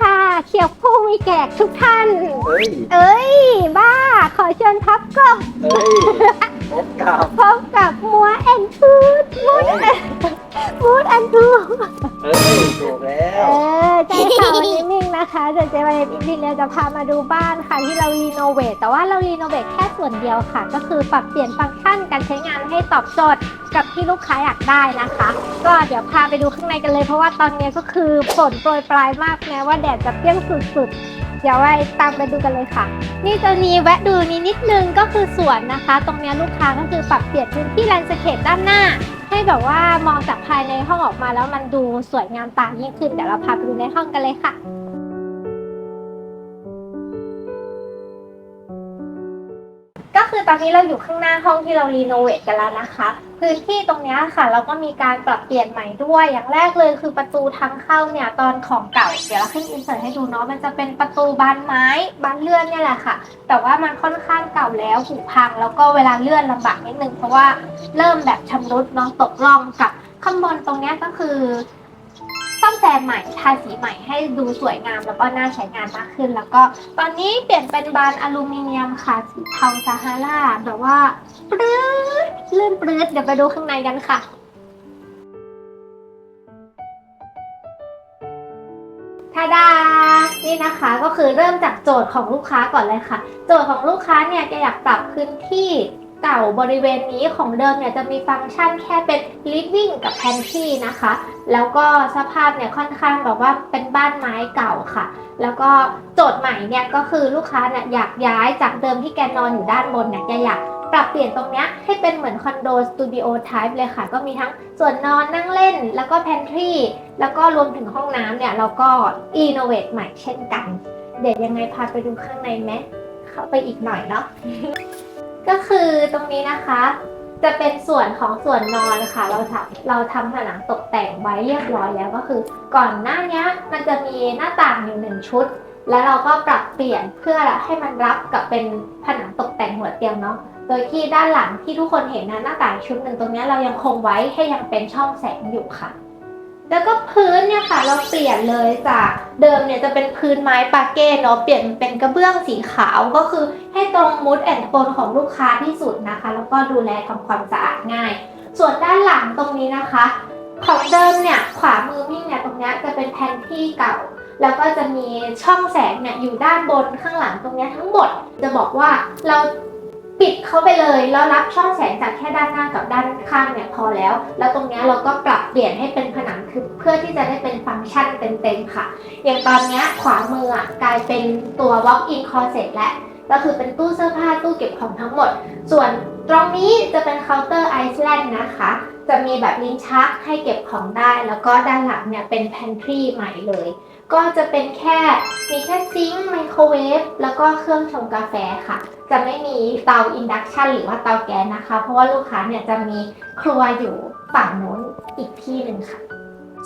ค่ะ เขียวผู้มีแขกทุกท่าน เฮ้ย เอ้ย บ้า ขอเชิญพับกบเฮ้ย พบกับพบกับมัวแอนทูดมูดมูดแอนทูเฮ้ยถูกแล้เอว อใช่ค่ะวันนี้มิ่งนะคะเดี๋ยวเจ๊วันนี้มิ่งเนี่ยจะพามาดูบ้านค่ะที่เรารีโนเวทแต่ว่าเรารีโนเวทแค่ส่วนเดียวค่ะ ก็คือปรับเปลี่ยนฟังก์ชันการใช้งานให้ตอบโจทย์ กับที่ลูกค้าอยากได้นะคะ ก็เดี๋ยวพาไปดูข้างในกันเลย เพราะว่าตอนนี้ก็คือฝนโปรยปลายมากแม้ว่าแดดจะเปรี้ยงสุดๆ เดี๋ยวไว้ตามไปดูกันเลยค่ะ นี่จะมีแวะดูนี้นิดนึงก็คือสวนนะคะ ตรงนี้ลูกค้าก็คือปรับเปลี่ยนพื้นที่แลนด์สเคปด้านหน้า ให้แบบว่ามองจากภายในห้องออกมาแล้วมันดูสวยงามตายิ่งขึ้นเดี๋ยวเราพาไปดูในห้องกันเลยค่ะ ก็คือตอนนี้เราอยู่ข้างหน้าห้องที่เรารีโนเวทกันแล้วนะคะ พื้นที่ตรงนี้ค่ะ เราก็มีการปรับเปลี่ยนใหม่ด้วย อย่างแรกเลยคือประตูทางเข้าเนี่ยตอนของเก่า เดี๋ยวเราขึ้นอินเสิร์ตให้ดูเนาะ มันจะเป็นประตูบานไม้บานเลื่อนเนี่ยแหละค่ะ แต่ว่ามันค่อนข้างเก่าแล้วผุพัง แล้วก็เวลาเลื่อนลำบากนิดนึงเพราะว่าเริ่มแบบชำรุดเนาะตกล่องกับข้างบนตรงนี้ก็คือ ซ่อมแซมใหม่ทาสีใหม่ให้ดูสวยงามแล้วก็น่าใช้งานมากขึ้น แล้วก็ตอนนี้เปลี่ยนเป็นบานอลูมิเนียมค่ะสีเทาซาฮาราแบบว่าปลื้ดเลื่อนปลื้ดเดี๋ยวไปดูข้างในกันค่ะทาดา นี่นะคะก็คือเริ่มจากโจทย์ของลูกค้าก่อนเลยค่ะ โจทย์ของลูกค้าเนี่ยจะอยากปรับพื้นที่เก่าบริเวณนี้ของเดิมเนี่ยจะมีฟังก์ชันแค่เป็น living กับ pantry นะคะ แล้วก็สภาพเนี่ยค่อนข้างแบบว่าเป็นบ้านไม้เก่าค่ะ แล้วก็โจทย์ใหม่เนี่ยก็คือลูกค้าเนี่ยอยากย้ายจากเดิมที่แกนอนอยู่ด้านบนเนี่ยแกอยากปรับเปลี่ยนตรงเนี้ยให้เป็นเหมือนคอนโดสตูดิโอไทป์เลยค่ะ ก็มีทั้งส่วนนอนนั่งเล่น แล้วก็ pantry แล้วก็รวมถึงห้องน้ำเนี่ย เราก็ innovate ใหม่เช่นกัน เดี๋ยวยังไงพาไปดูข้างในไหมเข้าไปอีกหน่อยเนาะก็คือตรงนี้นะคะ จะเป็นส่วนของส่วนนอนค่ะ เราทำเราทำผนังตกแต่งไว้เรียบร้อยแล้วก็คือ ก่อนหน้านี้มันจะมีหน้าต่างอยู่หนึ่งชุด แล้วเราก็ปรับเปลี่ยนเพื่อให้มันรับกับเป็นผนังตกแต่งหัวเตียงเนาะโดยที่ด้านหลังที่ทุกคนเห็นนะหน้าต่างชุดหนึ่งตรงนี้เรายังคงไว้ให้ยังเป็นช่องแสงอยู่ค่ะ แล้วก็พื้นเนี่ยค่ะเราเปลี่ยนเลยจากเดิมเนี่ยจะเป็นพื้นไม้ปาเก้เนาะเปลี่ยนเป็นกระเบื้องสีขาวก็คือให้ตรงมูดแอนโทนของลูกค้าที่สุดนะคะ แล้วก็ดูแลทำความสะอาดง่าย ส่วนด้านหลังตรงนี้นะคะ ของเดิมเนี่ยขวามือมิ่งเนี่ยตรงนี้จะเป็นแผนที่เก่า แล้วก็จะมีช่องแสงเนี่ยอยู่ด้านบนข้างหลังตรงนี้ทั้งหมด จะบอกว่าเรา ปิดเข้าไปเลยแล้วรับช่องแสงจากแค่ด้านหน้ากับด้านข้างเนี่ยพอแล้ว แล้วตรงเนี้ยเราก็ปรับเปลี่ยนให้เป็นผนังคือเพื่อที่จะได้เป็นฟังก์ชันเต็มๆค่ะ อย่างตอนเนี้ยขวามืออะกลายเป็นตัว walk-in closet และก็คือเป็นตู้เสื้อผ้าตู้เก็บของทั้งหมด ส่วน ตรงนี้จะเป็นเคาน์เตอร์ไอซ์แลนด์นะคะ จะมีแบบลิ้นชักให้เก็บของได้ แล้วก็ด้านหลังเนี่ยเป็นแพนทรีใหม่เลย ก็จะเป็นแค่มีแค่ซิงค์ไมโครเวฟแล้วก็เครื่องชงกาแฟค่ะ จะไม่มีเตาอินดักชันหรือว่าเตาแก๊สนะคะ เพราะว่าลูกค้าเนี่ยจะมีครัวอยู่ฝั่งนู้นอีกที่หนึ่งค่ะ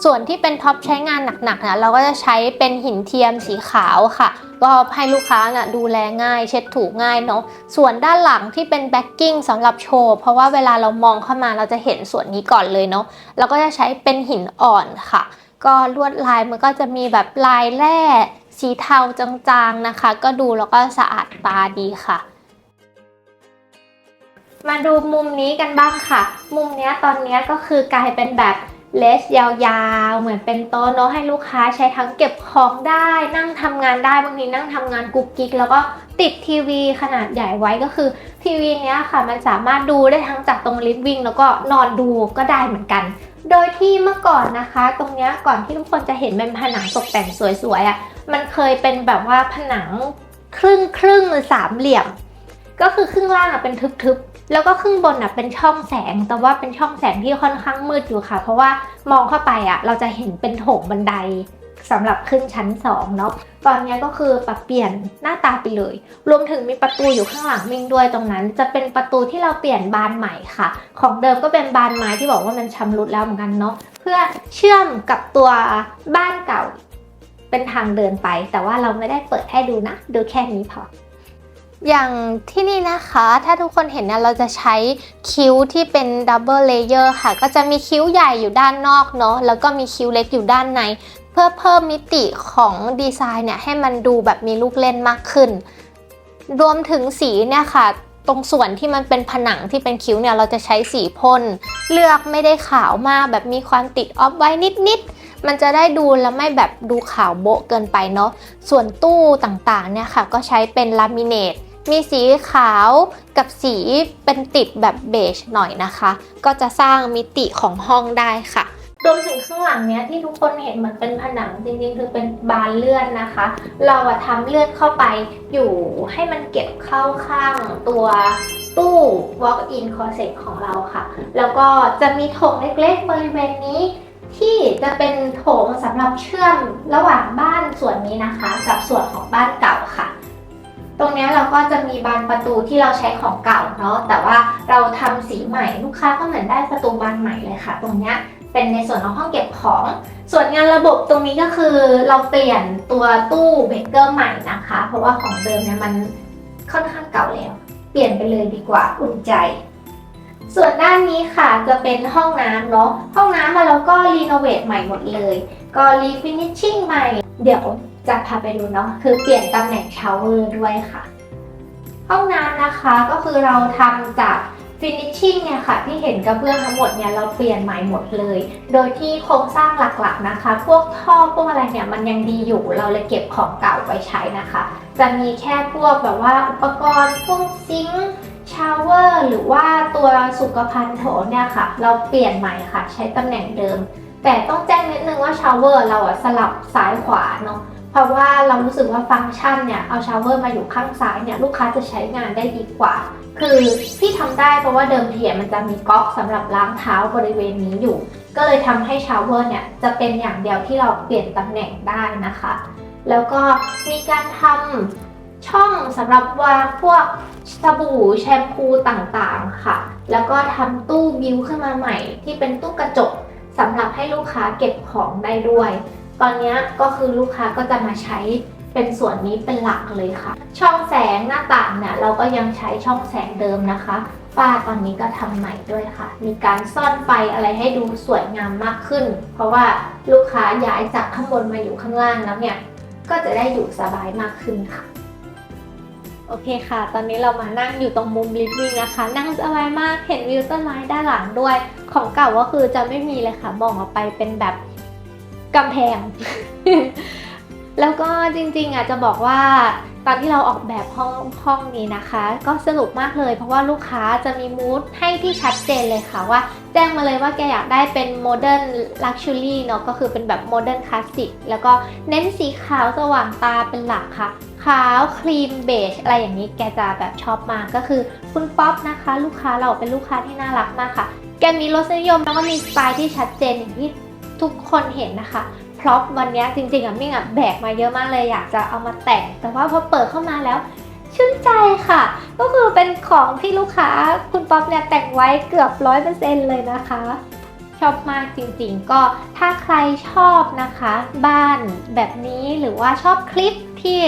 ส่วนที่เป็นท็อปใช้งานหนักๆนะเราก็จะใช้เป็นหินเทียมสีขาวค่ะ ก็ให้ลูกค้าน่ะดูแลง่าย เช็ดถูง่ายเนาะส่วนด้านหลังที่เป็นแบ็กกิ้งสำหรับโชว์ เพราะว่าเวลาเรามองเข้ามาเราจะเห็นส่วนนี้ก่อนเลยเนาะเราก็จะใช้เป็นหินอ่อนค่ะ ก็ลวดลายมันก็จะมีแบบลายแร่สีเทาจางๆนะคะ ก็ดูแล้วก็สะอาดตาดีค่ะมาดูมุมนี้กันบ้างค่ะ มุมนี้ตอนนี้ก็คือกลายเป็นแบบ เลสยาวๆ เหมือนเป็นโต๊ะเนาะให้ลูกค้าใช้ทั้งเก็บของได้ นั่งทำงานได้บางทีนั่งทำงานกุ๊กกิ๊กแล้วก็ติดทีวีขนาดใหญ่ไว้ก็คือทีวีเนี้ยค่ะ มันสามารถดูได้ทั้งจากตรงลิฟวิ่งแล้วก็นอนดูก็ได้เหมือนกัน โดยที่เมื่อก่อนนะคะ ตรงเนี้ยก่อนที่ทุกคนจะเห็นเป็นผนังตกแต่งสวยๆอะ่ะมันเคยเป็นแบบว่าผนังครึ่งครึ่งหรือสามเหลี่ยม ก็คือครึ่งล่างอะเป็นทึบๆ แล้วก็ครึ่งบนอะเป็นช่องแสง แต่ว่าเป็นช่องแสงที่ค่อนข้างมืดอยู่ค่ะ เพราะว่ามองเข้าไปอะเราจะเห็นเป็นโถงบันไดสำหรับขึ้นชั้น2เนาะ ตอนนี้ก็คือปรับเปลี่ยนหน้าตาไปเลย รวมถึงมีประตูอยู่ข้างหลังมิงด้วยตรงนั้น จะเป็นประตูที่เราเปลี่ยนบานใหม่ค่ะ ของเดิมก็เป็นบานไม้ที่บอกว่ามันชำรุดแล้วเหมือนกันเนาะ เพื่อเชื่อมกับตัวบ้านเก่า เป็นทางเดินไป แต่ว่าเราไม่ได้เปิดให้ดูนะ ดูแค่นี้พอ อย่างที่นี่นะคะถ้าทุกคนเห็นเนี่ยเราจะใช้คิ้วที่เป็นดับเบิลเลเยอร์ค่ะ ก็จะมีคิ้วใหญ่อยู่ด้านนอกเนาะแล้วก็มีคิ้วเล็กอยู่ด้านใน เพื่อเพิ่มมิติของดีไซน์เนี่ยให้มันดูแบบมีลูกเล่นมากขึ้น รวมถึงสีเนี่ยค่ะ ตรงส่วนที่มันเป็นผนังที่เป็นคิ้วเนี่ยเราจะใช้สีพ่นเลือกไม่ได้ขาวมากแบบมีความติดออฟไว้นิดๆมันจะได้ดูแล้วไม่แบบดูขาวโบ๊ะเกินไปเนาะ ส่วนตู้ต่างๆเนี่ยค่ะ ก็ใช้เป็นลามิเนต มีสีขาวกับสีเป็นติดแบบเบจหน่อยนะคะ ก็จะสร้างมิติของห้องได้ค่ะรวมถึงข้างหลังเนี้ยที่ทุกคนเห็นมันเป็นผนังจริงๆ คือเป็นบานเลื่อนนะคะ เราอะทำเลื่อนเข้าไปอยู่ให้มันเก็บเข้าข้างตัวตู้ walk-in closet ของเราค่ะ แล้วก็จะมีโถงเล็กๆ บริเวณนี้ ที่จะเป็นโถงสำหรับเชื่อมระหว่างบ้านส่วนนี้นะคะ กับส่วนของบ้านเก่าค่ะ รงนี้เราก็จะมีบานประตูที่เราใช้ของเก่าเนาะแต่ว่าเราทำสีใหม่ลูกค้าก็เหมือนได้ประตูบานใหม่เลยค่ะ ตรงนี้เป็นในส่วนของห้องเก็บของ ส่วนงานระบบตรงนี้ก็คือเราเปลี่ยนตัวตู้เบเกอร์ใหม่นะคะ เพราะว่าของเดิมเนี่ยมันค่อนข้างเก่าแล้ว เปลี่ยนไปเลยดีกว่าอุ่นใจ ส่วนด้านนี้ค่ะจะเป็นห้องน้ำเนาะห้องน้ำมาแล้วก็รีโนเวทใหม่หมดเลย ก็รีฟินิชชิ่งใหม่ เดี๋ยว จะพาไปดูเนาะคือเปลี่ยนตำแหน่งชาวเวอร์ด้วยค่ะ ห้องน้ำนะคะก็คือเราทำจากฟินิชชิ่งเนี่ยค่ะที่เห็นกระเบื้องทั้งหมดเนี่ยเราเปลี่ยนใหม่หมดเลย โดยที่โครงสร้างหลักๆนะคะ พวกท่อพวกอะไรเนี่ยมันยังดีอยู่เราเลยเก็บของเก่าไว้ใช้นะคะ จะมีแค่พวกแบบว่าอุปกรณ์พวกซิงค์ชาวเวอร์หรือว่าตัวสุขภัณฑ์โถเนี่ยค่ะ เราเปลี่ยนใหม่ค่ะ ใช้ตำแหน่งเดิม แต่ต้องแจ้งนิดนึงว่าชาวเวอร์เราอะสลับซ้ายขวาเนาะ เพราะว่าเรารู้สึกว่าฟังก์ชันเนี่ยเอาชาวเวอร์มาอยู่ข้างซ้ายเนี่ยลูกค้าจะใช้งานได้ดีกว่า คือที่ทำได้เพราะว่าเดิมทีมันจะมีก๊อกสำหรับล้างเท้าบริเวณนี้อยู่ ก็เลยทำให้ชาวเวอร์เนี่ยจะเป็นอย่างเดียวที่เราเปลี่ยนตำแหน่งได้นะคะ แล้วก็มีการทำช่องสำหรับวางพวกสบู่แชมพูต่างๆค่ะ แล้วก็ทำตู้บิวขึ้นมาใหม่ ที่เป็นตู้กระจกสำหรับให้ลูกค้าเก็บของได้ด้วย ตอนนี้ก็คือลูกค้าก็จะมาใช้เป็นส่วนนี้เป็นหลักเลยค่ะ ช่องแสงหน้าต่างเนี่ยเราก็ยังใช้ช่องแสงเดิมนะคะฝ้าตอนนี้ก็ทำใหม่ด้วยค่ะ มีการซ่อนไฟอะไรให้ดูสวยงามมากขึ้น เพราะว่าลูกค้าย้ายจากข้างบนมาอยู่ข้างล่างแล้วเนี่ย ก็จะได้อยู่สบายมากขึ้นค่ะ โอเคค่ะ ตอนนี้เรามานั่งอยู่ตรงมุมลิฟวิ่งนะคะ นั่งสบายมาก เห็นวิวต้นไม้ด้านหลังด้วย ของเก่าก็คือจะไม่มีเลยค่ะมองออกไปเป็นแบบ กำแพง แล้วก็จริงๆอะจะบอกว่าตอนที่เราออกแบบห้องห้องนี้นะคะ ก็สนุกมากเลย เพราะว่าลูกค้าจะมีมูดให้ที่ชัดเจนเลยค่ะว่า แจ้งมาเลยว่าแกอยากได้เป็นโมเดิร์นลักชัวรี่เนาะก็คือเป็นแบบโมเดิร์นคลาสสิกแล้วก็เน้นสีขาวสว่างตาเป็นหลักค่ะ ขาวครีมเบจอะไรอย่างนี้แกจะแบบชอบมากก็คือคุณป๊อปนะคะ ลูกค้าเราเป็นลูกค้าที่น่ารักมากค่ะ แกมีรสนิยมแล้วก็มีสไตล์ที่ชัดเจนอย่างที่ ทุกคนเห็นนะคะพร็อพวันนี้จริงๆอะมิ่งอะแบกมาเยอะมากเลยอยากจะเอามาแต่ง แต่ว่าพอเปิดเข้ามาแล้วชื่นใจค่ะ ก็คือเป็นของที่ลูกค้าคุณป๊อปเนี่ยแต่งไว้เกือบร้อยเปอร์เซ็นต์เลยนะคะ ชอบมากจริงๆ ก็ถ้าใครชอบนะคะ บ้านแบบนี้หรือว่าชอบคลิปที่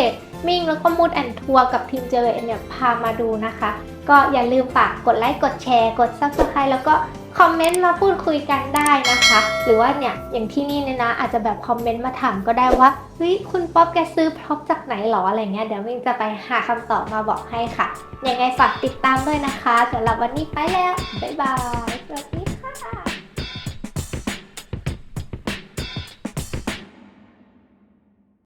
มิ่งแล้วก็มูดแอนทัวร์กับทีมเจเเนี่ยพามาดูนะคะ ก็อย่าลืมฝากกดไลค์กดแชร์ กด subscribe แล้วก็ คอมเมนต์มาพูดคุยกันได้นะคะ หรือว่าเนี่ยอย่างที่นี่เนี่ยนะ อาจจะแบบคอมเมนต์มาถามก็ได้ว่าเฮ้ยคุณป๊อปแกซื้อพร็อพจากไหนหรออะไรเงี้ยเดี๋ยวมิ่งจะไปหาคำตอบมาบอกให้ค่ะ ยังไงฝากติดตามด้วยนะคะสำหรับวันนี้ไปแล้วบ๊ายบายสวัสดี